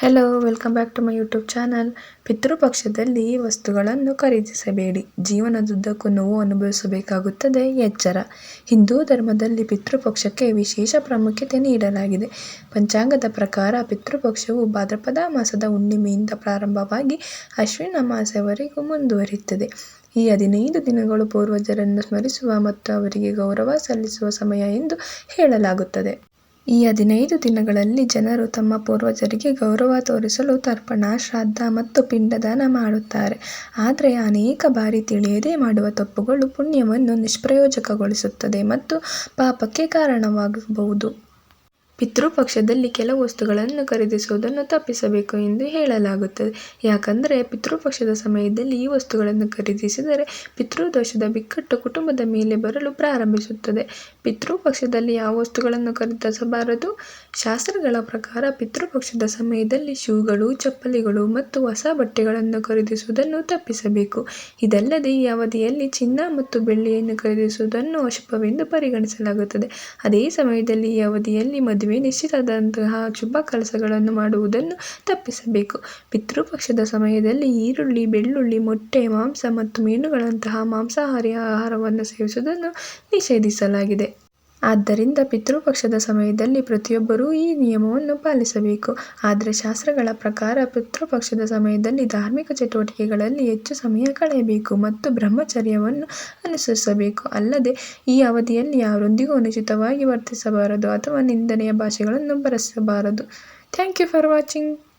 Hello welcome back to my YouTube channel ಪಿತೃಪಕ್ಷದಲ್ಲಿ ವಸ್ತುಗಳನ್ನು ಖರೀದಿಸಬೇಡಿ. ಜೀವನದುದ್ದಕ್ಕೂ ನೋವು ಅನುಭವಿಸಬೇಕಾಗುತ್ತದೆ. ಎಚ್ಚರ. ಹಿಂದೂ ಧರ್ಮದಲ್ಲಿ ಪಿತೃಪಕ್ಷಕ್ಕೆ ವಿಶೇಷ ಪ್ರಾಮುಖ್ಯತೆ ನೀಡಲಾಗಿದೆ. ಪಂಚಾಂಗದ ಪ್ರಕಾರ ಪಿತೃಪಕ್ಷವು ಭಾದ್ರಪದ ಮಾಸದ ಹುಣ್ಣಿಮೆಯಿಂದ ಪ್ರಾರಂಭವಾಗಿ ಅಶ್ವಿನ ಮಾಸವರೆಗೂ ಮುಂದುವರಿಯುತ್ತದೆ. ಈ ಹದಿನೈದು ದಿನಗಳು ಪೂರ್ವಜರನ್ನು ಸ್ಮರಿಸುವ ಮತ್ತು ಅವರಿಗೆ ಗೌರವ ಸಲ್ಲಿಸುವ ಸಮಯ ಎಂದು ಹೇಳಲಾಗುತ್ತದೆ. ಈ ಹದಿನೈದು ದಿನಗಳಲ್ಲಿ ಜನರು ತಮ್ಮ ಪೂರ್ವಜರಿಗೆ ಗೌರವ ತೋರಿಸಲು ತರ್ಪಣ ಶ್ರಾದ್ದ ಮತ್ತು ಪಿಂಡದಾನ ಮಾಡುತ್ತಾರೆ. ಆದರೆ ಅನೇಕ ಬಾರಿ ತಿಳಿಯದೇ ಮಾಡುವ ತಪ್ಪುಗಳು ಪುಣ್ಯವನ್ನು ನಿಷ್ಪ್ರಯೋಜಕಗೊಳಿಸುತ್ತದೆ ಮತ್ತು ಪಾಪಕ್ಕೆ ಕಾರಣವಾಗಬಹುದು. ಪಿತೃಪಕ್ಷದಲ್ಲಿ ಕೆಲವು ವಸ್ತುಗಳನ್ನು ಖರೀದಿಸುವುದನ್ನು ತಪ್ಪಿಸಬೇಕು ಎಂದು ಹೇಳಲಾಗುತ್ತದೆ. ಯಾಕಂದರೆ ಪಿತೃಪಕ್ಷದ ಸಮಯದಲ್ಲಿ ಈ ವಸ್ತುಗಳನ್ನು ಖರೀದಿಸಿದರೆ ಪಿತೃದೋಷದ ಬಿಕ್ಕಟ್ಟು ಕುಟುಂಬದ ಮೇಲೆ ಬರಲು ಪ್ರಾರಂಭಿಸುತ್ತದೆ. ಪಿತೃಪಕ್ಷದಲ್ಲಿ ಯಾವ ವಸ್ತುಗಳನ್ನು ಖರೀದಿಸಬಾರದು? ಶಾಸ್ತ್ರಗಳ ಪ್ರಕಾರ ಪಿತೃಪಕ್ಷದ ಸಮಯದಲ್ಲಿ ಶೂಗಳು, ಚಪ್ಪಲಿಗಳು ಮತ್ತು ಹೊಸ ಬಟ್ಟೆಗಳನ್ನು ಖರೀದಿಸುವುದನ್ನು ತಪ್ಪಿಸಬೇಕು. ಇದಲ್ಲದೆ ಈ ಅವಧಿಯಲ್ಲಿ ಚಿನ್ನ ಮತ್ತು ಬೆಳ್ಳಿಯನ್ನು ಖರೀದಿಸುವುದನ್ನು ಅಶುಭವೆಂದು ಪರಿಗಣಿಸಲಾಗುತ್ತದೆ. ಅದೇ ಸಮಯದಲ್ಲಿ ಈ ಅವಧಿಯಲ್ಲಿ ಮದುವೆ ನಿಶ್ಚಿತದಂತಹ ಶುಭ ಕೆಲಸಗಳನ್ನು ಮಾಡುವುದನ್ನು ತಪ್ಪಿಸಬೇಕು. ಪಿತೃಪಕ್ಷದ ಸಮಯದಲ್ಲಿ ಈರುಳ್ಳಿ, ಬೆಳ್ಳುಳ್ಳಿ, ಮೊಟ್ಟೆ, ಮಾಂಸ ಮತ್ತು ಮೀನುಗಳಂತಹ ಮಾಂಸಾಹಾರಿ ಆಹಾರವನ್ನು ಸೇವಿಸುವುದನ್ನು ನಿಷೇಧಿಸಲಾಗಿದೆ. ಆದ್ದರಿಂದ ಪಿತೃಪಕ್ಷದ ಸಮಯದಲ್ಲಿ ಪ್ರತಿಯೊಬ್ಬರೂ ಈ ನಿಯಮವನ್ನು ಪಾಲಿಸಬೇಕು. ಆದರೆ ಶಾಸ್ತ್ರಗಳ ಪ್ರಕಾರ ಪಿತೃಪಕ್ಷದ ಸಮಯದಲ್ಲಿ ಧಾರ್ಮಿಕ ಚಟುವಟಿಕೆಗಳಲ್ಲಿ ಹೆಚ್ಚು ಸಮಯ ಕಳೆಯಬೇಕು ಮತ್ತು ಬ್ರಹ್ಮಚರ್ಯವನ್ನು ಅನುಸರಿಸಬೇಕು. ಅಲ್ಲದೆ, ಈ ಅವಧಿಯಲ್ಲಿ ಯಾರೊಂದಿಗೂ ಅನುಚಿತವಾಗಿ ವರ್ತಿಸಬಾರದು ಅಥವಾ ನಿಂದನೆಯ ಭಾಷೆಗಳನ್ನು ಬಳಸಬಾರದು. Thank you for watching.